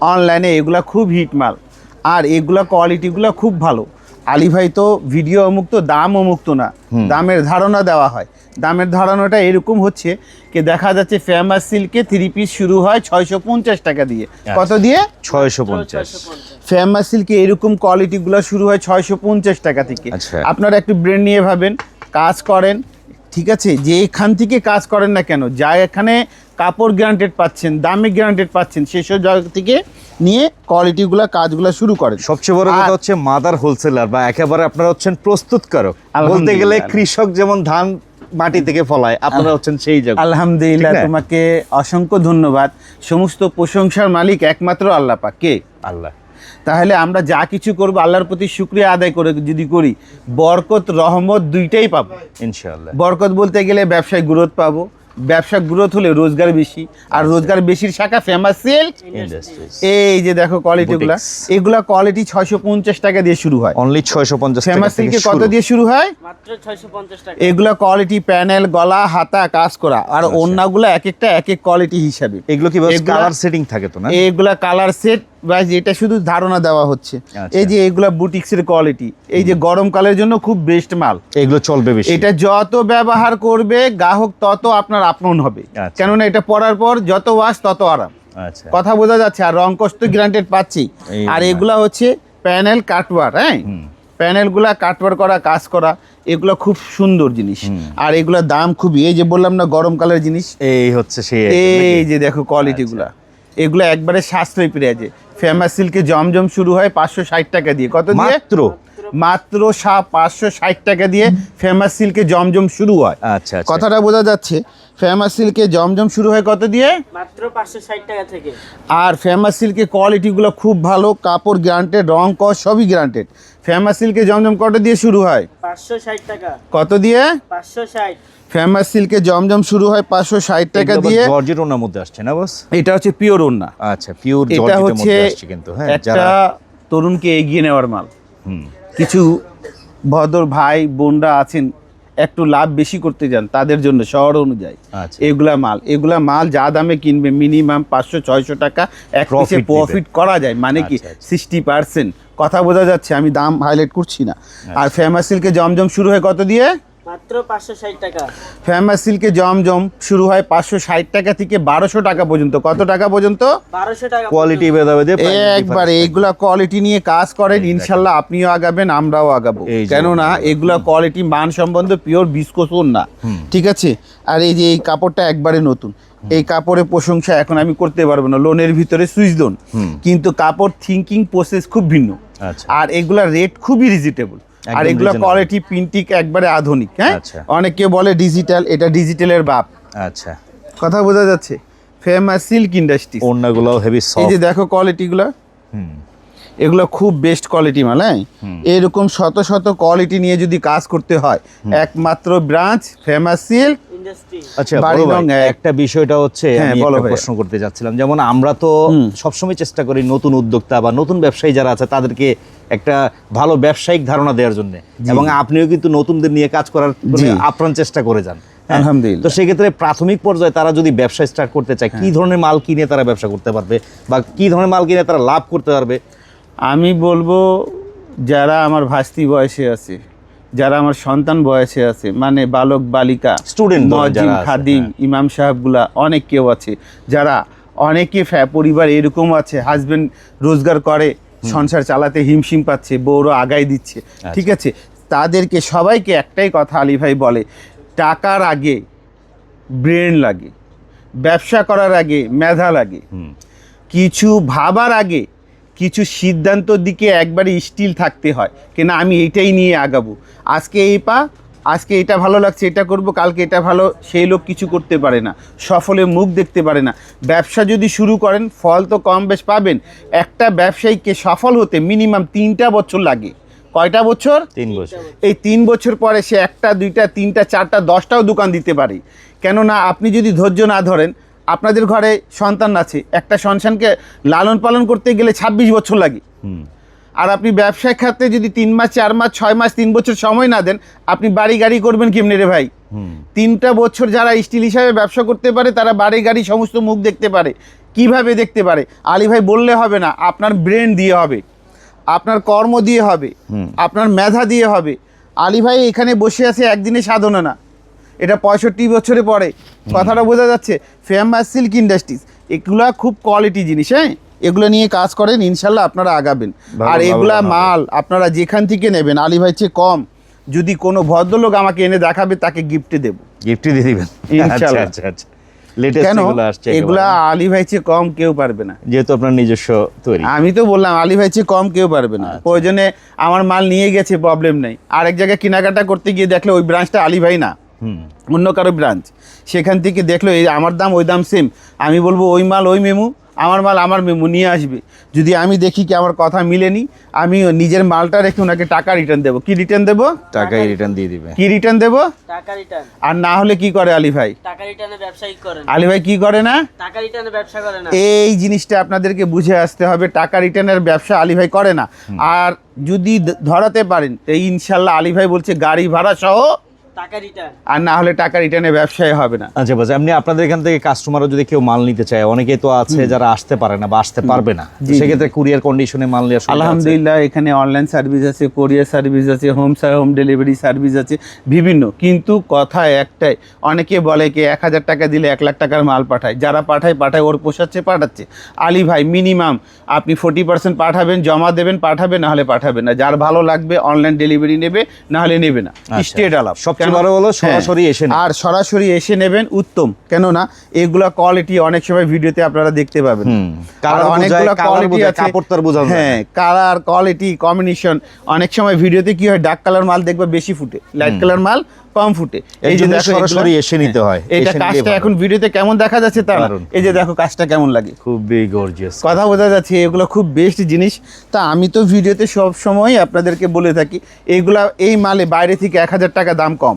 অনলাইনে এগুলা খুব হিট মাল। আর এগুলা কোয়ালিটিগুলো খুব ভালো। আলী ভাই তো ভিডিও মুক্ত দাম মুক্ত না। দামের ধারণা দেওয়া হয়। দামের ধারণাটা এরকম হচ্ছে কি দেখা যাচ্ছে ফেমাস সিল্কে থ্রি পিস শুরু হয় ছয়শো পঞ্চাশ টাকা দিয়ে। কত দিয়ে? ছয়শো পঞ্চাশ। ফেমাস সিল্কে এরকম কোয়ালিটিগুলো শুরু হয় ছয়শো পঞ্চাশ টাকা থেকে। আচ্ছা। আপনারা একটু ব্রেন নিয়ে ভাবেন কাজ করেন ঠিক আছে? যে এখান থেকে কাজ করেন না কেন যা এখানে কাপড় গ্যারান্টেড পাচ্ছেন দামে গ্যারান্টেড পাচ্ছেন সেসব জায়গা থেকে নিয়ে কোয়ালিটিগুলো কাজগুলো শুরু করেন। সবচেয়ে বড় কথা হচ্ছে মাদার হোলসেলার বা একেবারে আপনারা হচ্ছেন প্রস্তুতকারক। বলতে গেলে কৃষক যেমন ধান মাটি থেকে ফলায় আপনারা হচ্ছেন সেই জায়গা। আলহামদুলিল্লাহ তোমাকে অসংখ্য ধন্যবাদ। সমস্ত প্রশংসার মালিক একমাত্র আল্লাহ পাক। কে? আল্লাহ। তাহলে আমরা যা কিছু করব আল্লাহর প্রতি শুক্রিয়া আদায় করে যদি করি বরকত রহমত দুইটাই পাবো। ইনশাআল্লাহ। বরকত বলতে গেলে ব্যবসায় গ্রোথ পাবো। ব্যবসা গ্রোথ হলে রোজগার বেশি। আর রোজগার বেশির শাখা ফেমাস সিল্ক এই যে দেখো কোয়ালিটিগুলা। এগুলা কোয়ালিটি ছয়শো পঞ্চাশ টাকা দিয়ে শুরু হয়। অনলি ছয়শো পঞ্চাশ ফেমাস সিল্কে কত দিয়ে শুরু হয়? মাত্র ছয়শো পঞ্চাশ টাকা। এগুলা কোয়ালিটি প্যানেল গলা হাতা কাজ করা। আর অন্যগুলো এক একটা এক এক কোয়ালিটি হিসাবে। এগুলো কি কালার সেটিং থাকে তো না? এইগুলা কালার সেট এটা শুধু ধারণা দেওয়া হচ্ছে। আচ্ছা। এই যে এগুলা বুটিক্সের কোয়ালিটি এই যে গরমকালের জন্য খুব বেস্ট মাল। এগুলো চলবে বেশি। এটা যত ব্যবহার করবে গ্রাহক তত আপনার আপন হবে। আচ্ছা। কেননা এটা পরার পর যত ওয়াশ তত আরাম। আচ্ছা। কথা বোঝা যাচ্ছে আর রং কষ্ট গ্রান্টেড পাচ্ছি। আর। এগুলা হচ্ছে প্যানেল কাটওয়ার হ্যাঁ? প্যানেলগুলা কাটওয়ার করা কাজ করা এগুলো খুব সুন্দর জিনিস। আর এগুলোর দাম খুবই এই যে বললাম না গরমকালের জিনিস? এই হচ্ছে সেই এই যে দেখো কোয়ালিটিগুলা এগুলো একবারে সাশ্রয়ী পেঁয়াজে ফেমাস সিল্কে জমজম শুরু হয় পাঁচশো ষাট টাকা দিয়ে। কত দিয়ে? মাত্র? মাত্র সা পাঁচশো ষাট টাকা দিয়ে ফেমাস সিল্কে জমজম শুরু হয়। আচ্ছা আচ্ছা। কথাটা বোঝা যাচ্ছে ফেমাস সিল্কে জমজম শুরু হয় কত দিয়ে? মাত্র পাঁচশো ষাট টাকা থেকে। আর ফেমাস সিল্কের কোয়ালিটিগুলো খুব ভালো কাপড় গ্রান্টেড রং কস সবই গ্রান্টেড ফেমাস সিল্কে জমজম কত দিয়ে শুরু হয়? পাঁচশো ষাট টাকা। কত দিয়ে? পাঁচশো ষাট। ফেমাস সিল্কে জমজম শুরু হয় পাঁচশো ষাট টাকা দিয়ে। জর্জেট ওনার মধ্যে আসছে না বস এটা হচ্ছে পিওর ওন্না আচ্ছা পিওর এটা হচ্ছে মধ্যে আসছে কিন্তু হ্যাঁ একটা যারা তরুণকে এগিয়ে নেওয়ার মাল। হুম। কিছু ভদ্র ভাই বোনরা আছেন একটু লাভ বেশি করতে যান তাদের জন্য শহর অনুযায়ী আচ্ছা। এগুলা মাল এগুলা মাল যা দামে কিনবে মিনিমাম পাঁচশো ছয়শো টাকা এক পিসে প্রফিট করা যায় মানে কি আচ্ছা, আচ্ছা। সিক্সটি পার্সেন্ট কথা বোঝা যাচ্ছে আমি দাম হাইলাইট করছি না আচ্ছা। আর ফেমাসিলকে জমজম শুরু হয় কত দিয়ে মাত্র টাকা। ফেমাস সিল্কে জমজম শুরু হয় পাঁচশো ষাট টাকা থেকে বারোশো টাকা পর্যন্ত। কত টাকা পর্যন্ত? টাকা কোয়ালিটি এইগুলা কোয়ালিটি নিয়ে কাজ করেন ইনশাল্লাহ আপনিও আগাবেন আমরাও আগাবো। কেননা এগুলা কোয়ালিটি মান সম্বন্ধে পিওর বিস্কোসন না। ঠিক আছে? আর এই যে এই কাপড়টা একবারে নতুন। এই কাপড়ের প্রশংসা এখন আমি করতে পারব না। লোনের ভিতরে সুইচ দোন কিন্তু কাপড় থিঙ্কিং প্রসেস খুব ভিন্ন। আচ্ছা। আর এগুলা রেট খুবই রিজনেবল আর এগুলো কোয়ালিটি প্রিন্টিং একবারে আধুনিক হ্যাঁ? আচ্ছা। অনেকে বলে ডিজিটাল এটা ডিজিটালের বাপ। আচ্ছা। কথা বোঝা যাচ্ছে? ফেমাস সিল্ক ইন্ডাস্ট্রি ওড়নাগুলো হেভি সফট এই যে দেখো কোয়ালিটিগুলো হুম। এগুলো খুব বেস্ট কোয়ালিটি মানে হ্যাঁ? এরকম শত শত কোয়ালিটি নিয়ে যদি কাজ করতে হয় একমাত্র ব্রাঞ্চ ফেমাস সিল্ক আচ্ছা। একটা বিষয়টা হচ্ছে হ্যাঁ। প্রশ্ন করতে যাচ্ছিলাম যেমন আমরা তো সবসময় চেষ্টা করি নতুন উদ্যোক্তা বা নতুন ব্যবসায়ী যারা আছে তাদেরকে একটা ভালো ব্যবসায়িক ধারণা দেওয়ার জন্য। এবং আপনিও কিন্তু নতুনদের নিয়ে কাজ করার আপ্রাণ চেষ্টা করে যান। হ্যাঁ? আলহামদুলিল্লাহ। তো সেক্ষেত্রে প্রাথমিক পর্যায়ে তারা যদি ব্যবসা স্টার্ট করতে চায় কি ধরনের মাল কিনে তারা ব্যবসা করতে পারবে? বা কি ধরনের মাল কিনে তারা লাভ করতে পারবে? আমি বলব যারা আমার ভাস্তি বয়সে আছে যারা আমার সন্তান বয়সে আছে মানে বালক বালিকা স্টুডেন্ট মজিম খাদিম হ্যাঁ। ইমাম সাহেবগুলা অনেক কেউ আছে যারা অনেকে ফ্যা- পরিবার এরকম আছে হাজবেন্ড রোজগার করে সংসার চালাতে হিমশিম পাচ্ছে বউরও আগাই দিচ্ছে আচ্ছা। ঠিক আছে তাদেরকে সবাইকে একটাই কথা আলী ভাই বলে টাকার আগে ব্রেন লাগে ব্যবসা করার আগে মেধা লাগে কিছু ভাবার আগে কিছু সিদ্ধান্তর দিকে একবারে স্টিল থাকতে হয়। কেন আমি এইটাই নিয়ে আগাবো। আজকে এই পা আজকে এটা ভালো লাগছে এটা করব কালকে এটা ভালো সেই লোক কিছু করতে পারে না সফলে মুখ দেখতে পারে না। ব্যবসা যদি শুরু করেন ফল তো কম বেশ পাবেন। একটা ব্যবসায়ীকে সফল হতে মিনিমাম তিনটা বছর লাগে। কয়টা বছর? তিন বছর। এই তিন বছর পরে সে একটা দুইটা তিনটা চারটা দশটাও দোকান দিতে পারে। কেননা আপনি যদি ধৈর্য না ধরেন আপনাদের ঘরে সন্তান আছে একটা সন্তানকে লালন পালন করতে গেলে ছাব্বিশ বছর লাগে। আর আপনি ব্যবসা খাতে যদি তিন মাস চার মাস ছয় মাস তিন বছর সময় না দেন আপনি বাড়ি গাড়ি করবেন কেমনে রে ভাই? হুম। তিনটা বছর যারা স্টিল হিসাবে ব্যবসা করতে পারে তারা বাড়ি গাড়ি সমস্ত মুখ দেখতে পারে। কীভাবে দেখতে পারে? আলী ভাই বললে হবে না আপনার ব্রেন দিয়ে হবে আপনার কর্ম দিয়ে হবে আপনার মেধা দিয়ে হবে। আলী ভাই এখানে বসে আছে একদিনে সাধনা না। এটা পঁয়ষট্টি বছরে পরে কথাটা বোঝা যাচ্ছে ফেমাস সিল্ক ইন্ডাস্ট্রিজ এগুলা খুব কোয়ালিটি জিনিস হ্যাঁ? এগুলো নিয়ে কাজ করেন ইনশাল্লাহ আপনারা আগাবেন। আর এগুলা মাল আপনারা যেখান থেকে নেবেন আলী ভাই চেয়ে কম যদি কোনো ভদ্রলোক আমাকে এনে দেখাবে তাকে গিফটে দেবো। গিফটই দিয়ে দিবেন। আচ্ছা আচ্ছা আচ্ছা। কেন? এগুলা। আলী ভাই চেয়ে কম কেউ পারবে না। যেহেতু আপনার নিজস্ব তৈরি। আমি তো বললাম আলী ভাই চেয়ে কম কেউ পারবে না। প্রয়োজনে আমার মাল নিয়ে গেছে প্রবলেম নেই। আরেক জায়গায় কেনাকাটা করতে গিয়ে দেখলে ওই ব্রাঞ্চটা আলী ভাই না। অন্য কারও ব্রাঞ্চ সেখান থেকে দেখল এই আমার দাম ওই দাম সেম আমি বলব ওই মাল ওই মেমু আমার মাল আমার মেমু নিয়ে আসবে। যদি আমি দেখি কি আমার কথা মিলেনি আমি নিজের মালটা রেখে ওনাকে টাকা রিটার্ন দেবো। কি রিটার্ন দেবো? টাকাই রিটার্ন দিয়ে দিবে। কি রিটার্ন দেবো? টাকা রিটার্ন আর না হলে কি করে আলী ভাই? টাকা রিটার্নে ব্যবসায়ী করেন আলী ভাই কি করে না? টাকা রিটার্নে ব্যবসা করে না। এই জিনিসটা আপনাদেরকে বুঝে আসতে হবে। টাকা রিটার্নের ব্যবসা আলী ভাই করে না। আর যদি ধরাতে পারেন তো ইনশাল্লাহ আলী ভাই বলছে গাড়ি ভাড়া সহ আর না হলে টাকা রিটার্নের ব্যবসায় হবে না। আচ্ছা বাস এমনি আপনাদের এখান থেকে কাস্টমারও যদি কেউ মাল নিতে চায় অনেকেই তো আছে যারা আসতে পারে না বা আসতে পারবে না। সেক্ষেত্রে কুরিয়ার কন্ডিশনে মাল সুবিধা আলহামদুলিল্লাহ এখানে অনলাইন সার্ভিস আছে কোরিয়ার সার্ভিস আছে হোম হোম ডেলিভারি সার্ভিস আছে বিভিন্ন। কিন্তু কথা একটাই অনেকে বলে কি এক হাজার টাকা দিলে এক লাখ টাকার মাল পাঠায়। যারা পাঠায় পাঠায় ওর পোষাচ্ছে পাঠাচ্ছে। আলী ভাই মিনিমাম আপনি ফোর্টি পার্সেন্ট পাঠাবেন জমা দেবেন পাঠাবে না হলে পাঠাবেন না। যার ভালো লাগবে অনলাইন ডেলিভারি নেবে না হলে নেবে না। আচ্ছা। স্টেট আলাপ। সবচেয়ে বড় হলো সরাসরি এসে আর সরাসরি এসে নেবেন উত্তম। কেননা এগুলা কোয়ালিটি অনেক সময় ভিডিওতে আপনারা দেখতে পাবেন। অনেকগুলো কোয়ালিটি আছে। বোঝা হ্যাঁ কালার কোয়ালিটি কম্বিনেশন অনেক সময় ভিডিওতে কি হয় ডার্ক কালার মাল দেখবে বেশি ফুটে। লাইট কালার মাল কম ফুটে। এই জন্য দেখো সরাসরি এসে নিতে হয়। এটা কাজটা এখন ভিডিওতে কেমন দেখা যাচ্ছে তা এই যে দেখো কাজটা কেমন লাগে। খুবই গর্জিয়াস কথা বোঝা যাচ্ছে এগুলো খুব বেস্ট জিনিস। তা আমি তো ভিডিওতে সব সময় আপনাদেরকে বলে থাকি এইগুলা এই মালে বাইরে থেকে এক হাজার টাকা দাম কম।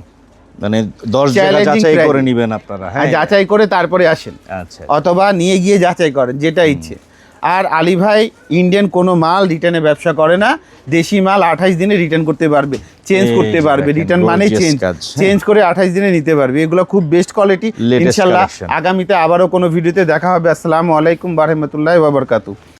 মানে দশ জায়গা যাচাই করে নিবেন আপনারা হ্যাঁ? যাচাই করে তারপরে আসেন। আচ্ছা। অথবা নিয়ে গিয়ে যাচাই করেন যেটা ইচ্ছে। আর আলী ভাই ইন্ডিয়ান কোনো মাল রিটার্নে ব্যবসা করে না দেশি মাল আঠাইশ দিনে রিটার্ন করতে পারবে চেঞ্জ করতে পারবে রিটার্ন মানে চেঞ্জ। চেঞ্জ করে আঠাইশ দিনে নিতে পারবে এগুলো খুব বেস্ট কোয়ালিটি ইনশাল্লাহ আগামীতে আবারও কোনো ভিডিওতে দেখা হবে আসসালামু আলাইকুম বারহমতুল্লাহ বাবরকাতু